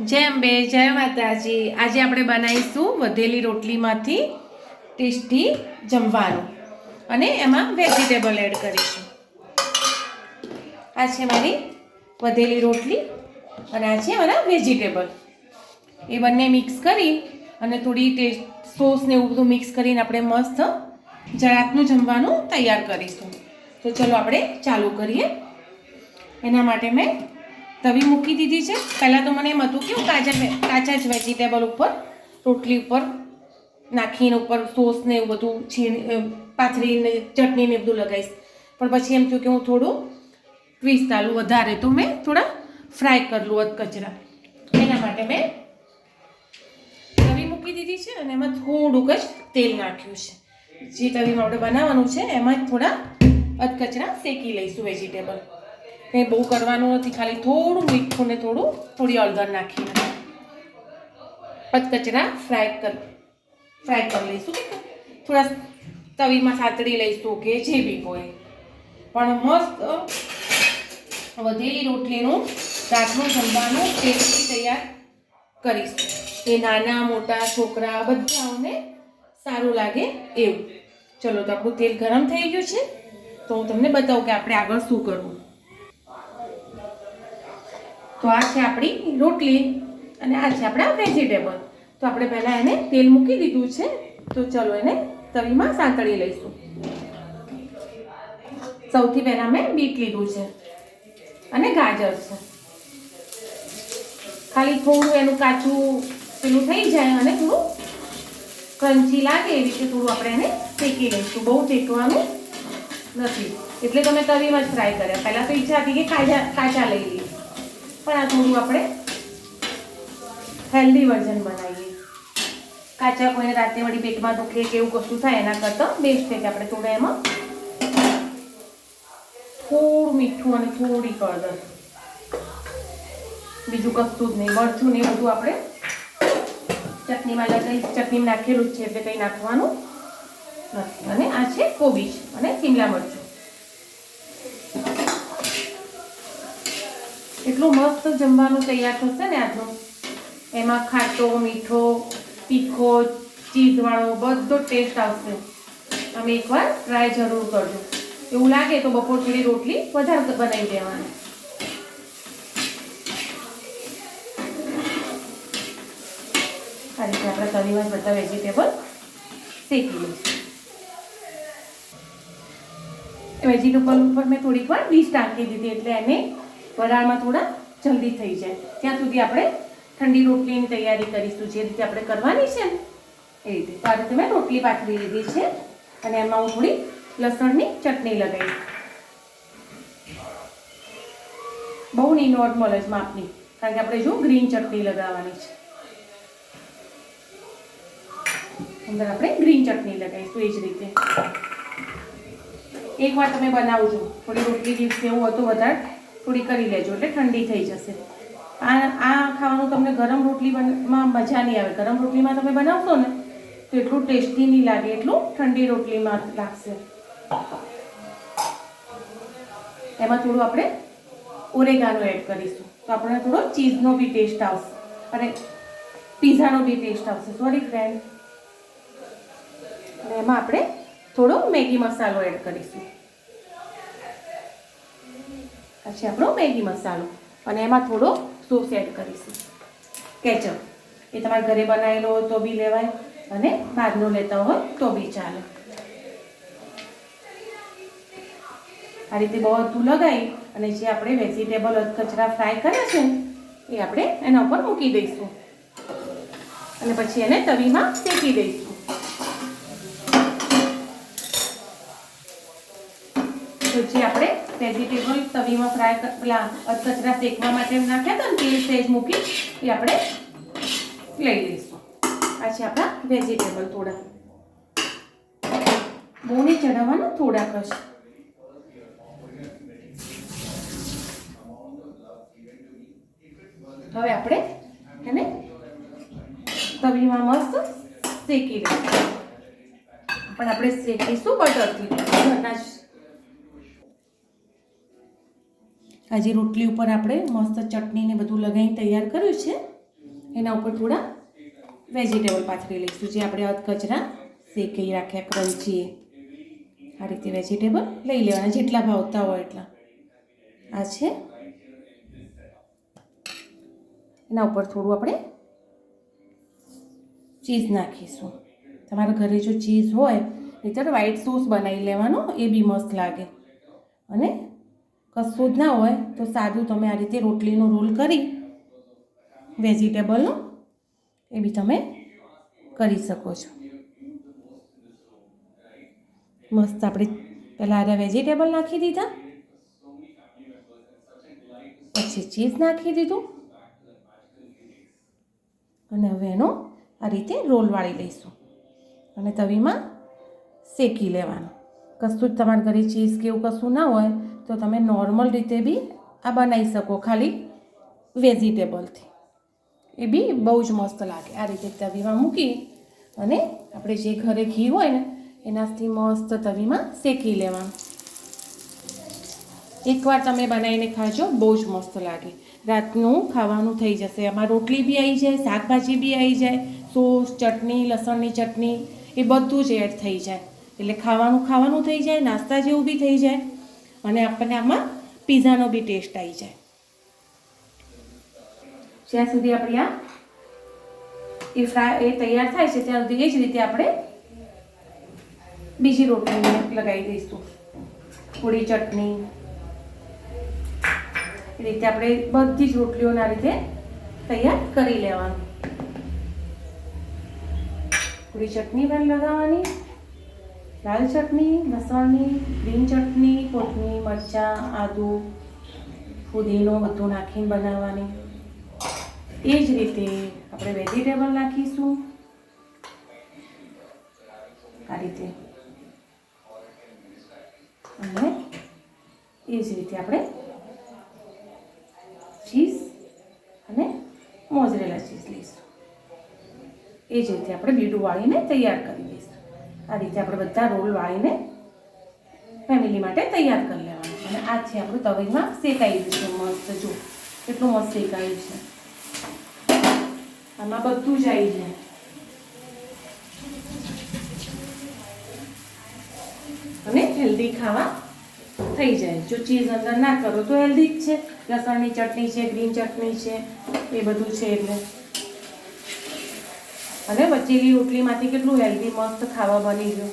જય અંબે જય માતાજી. આજે આપણે બનાવીશું વધેલી રોટલીમાંથી ટેસ્ટી જમવાનું. અને એમાં વેજીટેબલ એડ કરીશું. આ છે મારી વધેલી રોટલી અને આ છે મારા વેજીટેબલ એ બંને મિક્સ કરી અને થોડી ટેસ્ટ સોસ ને એવું બધું મિક્સ કરીને આપણે મસ્ત જરાકનું જમવાનું તૈયાર કરીશું. તો ચલો આપણે ચાલુ કરીએ. એના માટે મેં તવી મૂકી દીધી છે. પહેલાં તો મને એમ હતું કે હું કાચા કાચા જ વેજીટેબલ ઉપર, રોટલી ઉપર, નાખીને ઉપર સોસને એવું બધું છીણ પાથરીને ચટણીને બધું લગાવીશ. પણ પછી એમ થયું કે હું થોડું ટ્વિસ્ટ આલું વધારે, તો મેં થોડા ફ્રાય કરલું અધ કચરા. એના માટે મેં તવી મૂકી દીધી છે અને એમાં થોડુંક જ તેલ નાખ્યું છે. જે તવીમાં આપણે બનાવવાનું છે, એમાં જ થોડા અધકચરા શેકી લઈશું વેજીટેબલ કંઈ બહુ કરવાનું નથી, ખાલી થોડું મીઠું ને થોડું થોડી હળદર નાખીને. પચકચરા ફ્રાય કર, ફ્રાય કરી લઈશું. થોડા તવીમાં સાતડી લઈશું કે જે બી હોય. પણ મસ્ત વધેલી રોટલીનું રાતનું જમવાનું ટેસ્ટી તૈયાર કરીશું. એ નાના, મોટા, છોકરા બધાઓને સારું લાગે એવું. ચલો, તો આપણું તેલ ગરમ થઈ ગયું છે. તો હું તમને બતાવું કે આપણે આગળ શું કરવું. તો આ છે આપણી રોટલી અને આ છે આપણા વેજીટેબલ તો આપણે પહેલાં એને તેલ મૂકી દીધું છે. તો ચલો એને તવીમાં સાંતળી લઈશું. સૌથી પહેલાં મેં બીટ લીધું છે અને ગાજર છે. ખાલી થોડું એનું કાચું પેલું થઈ જાય અને થોડું ક્રન્ચી લાગે એવી રીતે થોડું આપણે એને શેકી લઈશું. બહુ શેકવાનું નથી. એટલે તમે તવીમાં જ ફ્રાય કર્યા. પહેલાં તો ઈચ્છા હતી કે કાચા કાચા લઈ લઈએ. પણ આ થોડું આપણે હેલ્ધી વર્ઝન બનાવીએ. કાચા કોઈને રાતે વળી પેટમાં દુખે કે એવું કશું થાય, એના કરતાં બેસ્ટ છે કે આપણે થોડા એમાં થોડું મીઠું અને થોડી હળદર. બીજું કશું જ નહીં. મરચું ને બધું આપણે ચટણીમાં લગાવી ચટણીમાં નાખેલું જ છે એટલે કંઈ નાખવાનું નથી. અને આ છે કોબીજ અને શિમલા મરચું. એટલું મસ્ત જમવાનું તૈયાર થશે ને આજનું એમાં ખાટો, મીઠો, તીખો ચીઝવાળો બધો ટેસ્ટ આવશે. તમે એકવાર ટ્રાય જરૂર કરજો. એવું લાગે તો બપોર થોડી રોટલી વધારે બનાવી દેવાની. આ રીતે આપણે તવીમાં બધા વેજીટેબલ શેકી લઈશું. વેજીટેબલ ઉપર મેં થોડીક વાર ડીશ ટાંકી દીધી એટલે એને વરાળમાં થોડા જલ્દી થઈ જાય. ત્યાં સુધી આપણે ઠંડી રોટલીની તૈયારી કરીશું. જે રીતે આપણે કરવાની છે ને એ રીતે. તો આ રીતે મેં રોટલી પાથરી લીધી છે અને એમાં હું થોડી લસણની ચટણી લગાવી બહુ નહીં, નોર્મલ જ માપની. કારણ કે આપણે જો ગ્રીન ચટણી લગાવવાની છે. અંદર આપણે ગ્રીન ચટણી લગાવીશું એ જ રીતે. એકવાર તમે બનાવજો. થોડી રોટલી દિવસે એવું હતું વધારે થોડી કરી લેજો એટલે ઠંડી થઈ જશે. આ આ ખાવાનું તમને ગરમ રોટલીમાં મજા નહીં આવે. ગરમ રોટલીમાં તમે બનાવશો ને, તો એટલું ટેસ્ટી નહીં લાગે, એટલું ઠંડી રોટલીમાં લાગશે. એમાં થોડું આપણે ઓરેગાનો એડ કરીશું. તો આપણે થોડો ચીઝનો બી ટેસ્ટ આવશે. અને પીઝાનો બી ટેસ્ટ આવશે. સોરી ફ્રેન્ડ અને એમાં આપણે થોડો મેગી મસાલો એડ કરીશું. આ છે આપણો મેગી મસાલો. અને એમાં થોડો સોસ એડ કરીશું. કેચઅપ. એ તમારે ઘરે બનાવેલો હોય તો બી લેવાય અને બહારનો લેતા હોય તો બી ચાલે. આ રીતે બધું લગાવી અને જે આપણે વેજીટેબલ કચરા ફ્રાય કર્યા છે, એ આપણે એના ઉપર મૂકી દઈશું. અને પછી એને તવીમાં શેકી દઈશું. તો જે આપણે વેજીટેબલ તવીમાં ફ્રાય પેલા કચરા શેકવા માટે નાખ્યા હતા ને તેલ સહેજ મૂકી, એ આપણે લઈ લઈશું. આ આપણા વેજીટેબલ થોડા. બહુ નહીં થોડાક જ હવે આપણે એને તવીમાં મસ્ત શેકી દઈશું પણ આપણે શેકીશું બટરથી. ઘરના આજે રોટલી ઉપર આપણે મસ્ત ચટણી ને બધું લગાવીને તૈયાર કર્યું છે. એના ઉપર થોડા વેજીટેબલ પાથરી લઈશું, જે આપણે કચરા શેકી રાખ્યા ક્રંચી આ રીતે વેજીટેબલ લઈ લેવાના, જેટલા ભાવતા હોય એટલા. આ છે. એના ઉપર થોડું આપણે ચીઝ નાખીશું. તમારા ઘરે જો ચીઝ હોય નહીંતર વ્હાઈટ સોસ બનાવી લેવાનો, એ બી મસ્ત લાગે. અને કશું જ ના હોય તો સાદું તમે આ રીતે રોટલીનો રોલ કરી વેજીટેબલનો એ બી તમે કરી શકો છો. મસ્ત આપણે પહેલાં આ વેજીટેબલ નાખી દીધા. પછી ચીઝ નાખી દીધું. અને હવે એનો આ રીતે રોલ વાળી લઈશું. અને તવીમાં શેકી લેવાનું. કશું જ તમારા ઘરે ચીઝ કે એવું કશું ના હોય તો તમે નોર્મલ રીતે બી આ બનાવી શકો ખાલી વેજીટેબલથી એ બી બહુ જ મસ્ત લાગે. આ રીતે તવીમાં મૂકી અને આપણે જે ઘરે ઘી હોય ને, એનાથી મસ્ત તવીમાં શેકી લેવાનું. એકવાર તમે બનાવીને ખાજો, બહુ જ મસ્ત લાગે. રાતનું ખાવાનું થઈ જશે. આમાં રોટલી બી આવી જાય, શાકભાજી બી આવી જાય, સોસ, ચટણી, લસણની ચટણી, એ બધું જ એડ થઈ જાય. એટલે ખાવાનું ખાવાનું થઈ જાય, નાસ્તા જેવું બી થઈ જાય. અને આપણને આમાં પીઝાનો બી ટેસ્ટ આવી જાય. જ્યાં સુધી આપણી આ એ ફ્રાય એ તૈયાર થાય છે, ત્યાં સુધી એ જ રીતે આપણે બીજી રોટલીને લગાવી દઈશું. થોડી ચટણી. એ રીતે આપણે બધી જ રોટલીઓના રીતે તૈયાર કરી લેવાનું. થોડી ચટણી પણ લગાવવાની. લાલ ચટણી, લસણની, ગ્રીન ચટણી, કોથમીર, મરચાં, આદુ, ફુદીનો બધું નાખીને બનાવવાની. એ જ રીતે આપણે વેજીટેબલ નાખીશું. આ રીતે. અને એ જ રીતે આપણે ચીઝ અને મોઝરેલા ચીઝ લઈશું. એ જ રીતે આપણે બીડું વાળીને તૈયાર કરી આ રીતે આપણે બધા રોલ વાળીને ફેમિલી માટે તૈયાર કરી લેવાનું અને આ છે આપણું તવીમાં શેકાઈ છે. મસ્ત જો કેટલું મસ્ત શેકાયું છે. આમાં બધું જ આવી જાય. અને હેલ્ધી ખાવા થઈ જાય. જો ચીઝ અંદર ના કરો તો હેલ્ધી જ છે. લસણની ચટણી છે ગ્રીન ચટણી છે, એ બધું છે એટલે. અને બચેલી રોટલીમાંથી કેટલું હેલ્ધી મસ્ત ખાવા બની ગયું.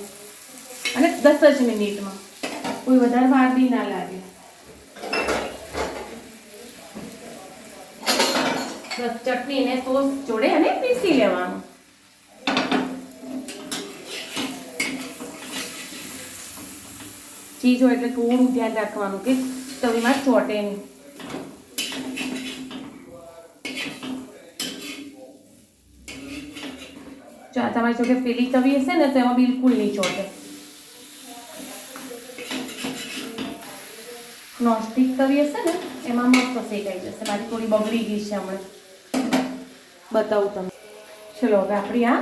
અને દસ જ મિનિટમાં. કોઈ વધારે વાર બી ના લાગે. બસ ચટણી ને સોસ જોડે અને પીસી લેવાનું. ચીજ હોય એટલે થોડું ધ્યાન રાખવાનું કે તવીમાં ચોટે નહીં. તમારી જોકે પેલી તવી હશે ને તો એમાં બિલકુલ નહીં ચોટે નોનસ્ટિક તવી હશે ને એમાં મસ્ત શેકાઈ જશે મારી થોડી બગડી ગઈ છે હમણાં બતાવું તમને ચલો હવે આપણી આ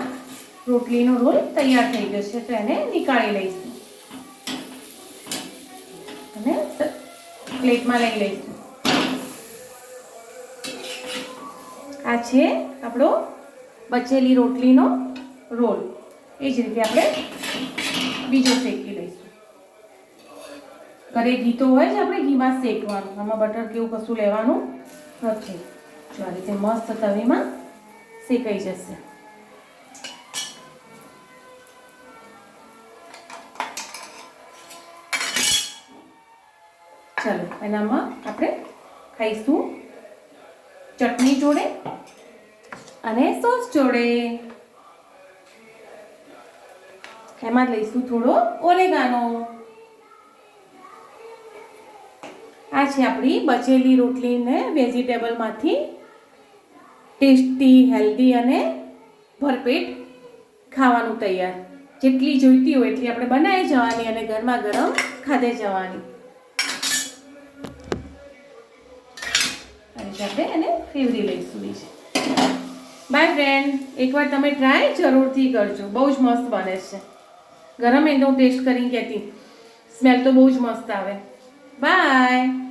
રોટલીનો રોલ તૈયાર થઈ ગયો છે તો એને નીકાળી લઈશું અને પ્લેટમાં લઈ લઈશું આ છે આપણો બચેલી રોટલીનો રોલ. એ જ રીતે આપણે બીજો શેકી લઈશું. ઘરે ઘી તો હોય જ આપણે ઘીમાં શેકવાનું આમાં બટર કેવું કશું લેવાનું નથી. જો આ રીતે મસ્ત તવીમાં શેકાઈ જશે. ચાલો, એનામાં આપણે ખાઈશું ચટણી જોડે અને સોસ જોડે. એમાં લઈશું થોડો ઓરેગાનો. આ છે આપણી બચેલી રોટલીને વેજીટેબલમાંથી ટેસ્ટી, હેલ્ધી અને ભરપેટ ખાવાનું તૈયાર. જેટલી જોઈતી હોય એટલી આપણે બનાવી જવાની અને ગરમા ગરમ ખાધે જવાની. આપણે એને ફેવરી લઈશું બીજે. બાય ફ્રેન્ડ એકવાર તમે ટ્રાય જરૂરથી કરજો. બહુ જ મસ્ત બને છે. ગરમ એને ટેસ્ટ કરીને કહેતી. સ્મેલ તો બહુ જ મસ્ત આવે. બાય